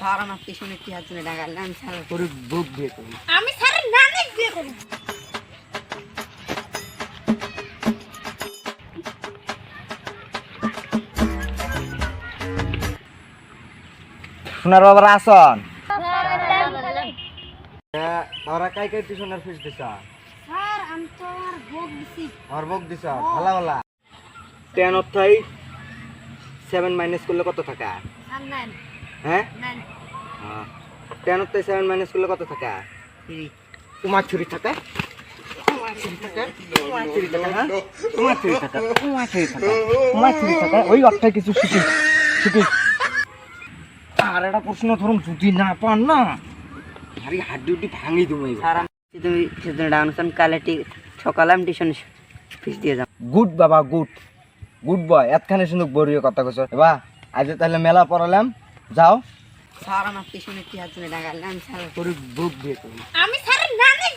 Sir আমার পিছনে কি হাত জন্য ডাকাল আমি স্যার তোর বুক বিয়ে করি। আমি স্যারের নামে বিয়ে করব সোনার বাবার আসন। ওরা কাই কাই টিউশনের ফিস দিছ? স্যার আমি তো আর ভোগ দিছি। আমার বুক দিছ? ভালা ভালা। টেন অর্থাই সেভেন মাইনাস করলে কত নেন। হ্যাঁ? টেন অর্থাই সেভেন মাইনাস করলে কত টাকা তোমার ছুরি হ্যাঁ? ছুরি টাকা ওই অর্থায় কিছু শিখি শিখি। আর একটা প্রশ্ন ধরুন যদি না পান না আরে হাড্ডি উড্ডি ভাঙি তুমি তুমি সেদিন ডাউনসান কালে সকালে আমি টিউশন ফিস দিয়ে যাম গুড বাবা গুড। গুড বয় এতখানে শুনুক বড়িয়ে কথা কছ এবার আজ তাহলে মেলা পড়ালাম। যাও। স্যার আমার পিছনে কি হাত ধরে ডাকাল আমি স্যার তোর বুক দিয়ে করি। আমি স্যারের নামে